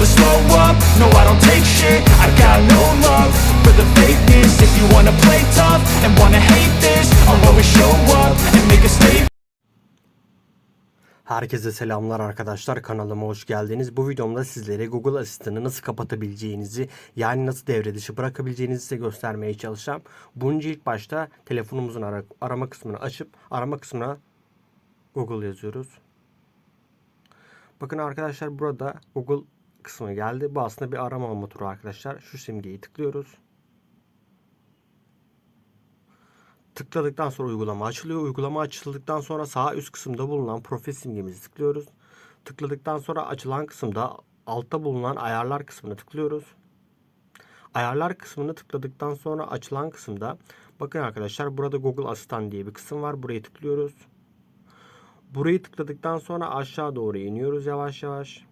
never slow up, no I don't take shit I got no love for the fakeness If you wanna play tough and wanna hate this I'll always show up and make a statement Herkese selamlar arkadaşlar kanalıma hoş geldiniz. Bu videomda sizlere Google Asistan'ı nasıl kapatabileceğinizi yani nasıl devre dışı bırakabileceğinizi size göstermeye çalışacağım. Bunun için ilk başta telefonumuzun ara- arama kısmını açıp arama kısmına Google yazıyoruz. Bakın arkadaşlar burada Google kısmı geldi. Bu aslında bir arama motoru arkadaşlar. Şu simgeyi tıklıyoruz. Tıkladıktan sonra uygulama açılıyor. Uygulama açıldıktan sonra sağ üst kısımda bulunan profil simgemizi tıklıyoruz. Tıkladıktan sonra açılan kısımda altta bulunan ayarlar kısmını tıklıyoruz. Ayarlar kısmını tıkladıktan sonra açılan kısımda bakın arkadaşlar burada Google Asistan diye bir kısım var. Buraya tıklıyoruz. Burayı tıkladıktan sonra aşağı doğru iniyoruz yavaş yavaş.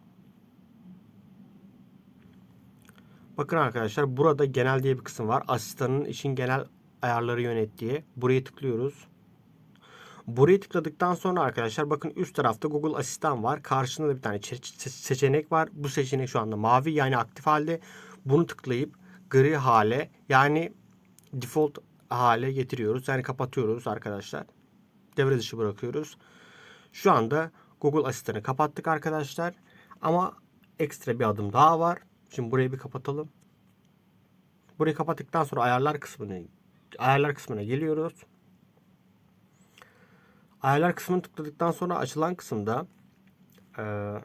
Bakın arkadaşlar burada genel diye bir kısım var. Asistanın için genel ayarları yönet diye. Buraya tıklıyoruz. Burayı tıkladıktan sonra arkadaşlar bakın üst tarafta Google Asistan var. Karşında da bir tane çe- çe- seçenek var. Bu seçenek şu anda mavi yani aktif halde. Bunu tıklayıp gri hale yani default hale getiriyoruz. Yani kapatıyoruz arkadaşlar. Devre dışı bırakıyoruz. Şu anda Google Asistan'ı kapattık arkadaşlar. Ama ekstra bir adım daha var. Şimdi burayı bir kapatalım. Burayı kapattıktan sonra ayarlar kısmını ayarlar kısmına geliyoruz. Ayarlar kısmını tıkladıktan sonra açılan kısımda eee,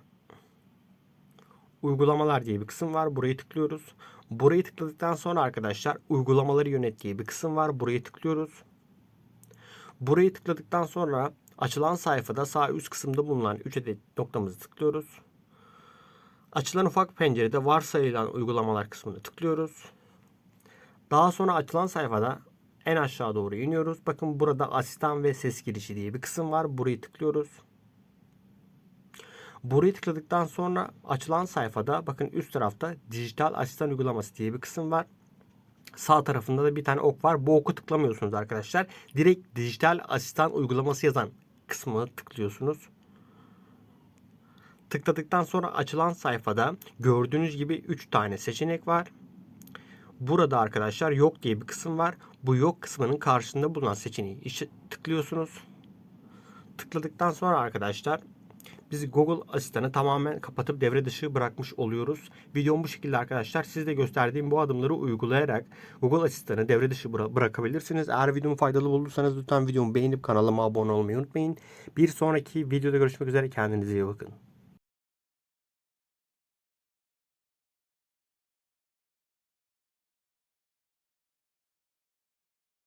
uygulamalar diye bir kısım var. Burayı tıklıyoruz. Burayı tıkladıktan sonra arkadaşlar uygulamaları yönet diye bir kısım var. Burayı tıklıyoruz. Burayı tıkladıktan sonra açılan sayfada sağ üst kısımda bulunan 3 adet noktamızı tıklıyoruz. Açılan ufak pencerede varsayılan uygulamalar kısmını tıklıyoruz. Daha sonra açılan sayfada en aşağı doğru iniyoruz. Bakın burada asistan ve ses girişi diye bir kısım var. Burayı tıklıyoruz. Burayı tıkladıktan sonra açılan sayfada bakın üst tarafta dijital asistan uygulaması diye bir kısım var. Sağ tarafında da bir tane ok var. Bu oku tıklamıyorsunuz arkadaşlar. Direkt dijital asistan uygulaması yazan kısmı tıklıyorsunuz. Tıkladıktan sonra açılan sayfada gördüğünüz gibi 3 tane seçenek var. Burada arkadaşlar yok diye bir kısım var. Bu yok kısmının karşısında bulunan seçeneği tıklıyorsunuz. Tıkladıktan sonra arkadaşlar biz Google Asistan'ı tamamen kapatıp devre dışı bırakmış oluyoruz. Videom bu şekilde arkadaşlar. Siz de gösterdiğim bu adımları uygulayarak Google Asistan'ı devre dışı bıra- bırakabilirsiniz. Eğer videomu faydalı bulursanız lütfen videomu beğenip kanalıma abone olmayı unutmayın. Bir sonraki videoda görüşmek üzere. Kendinize iyi bakın.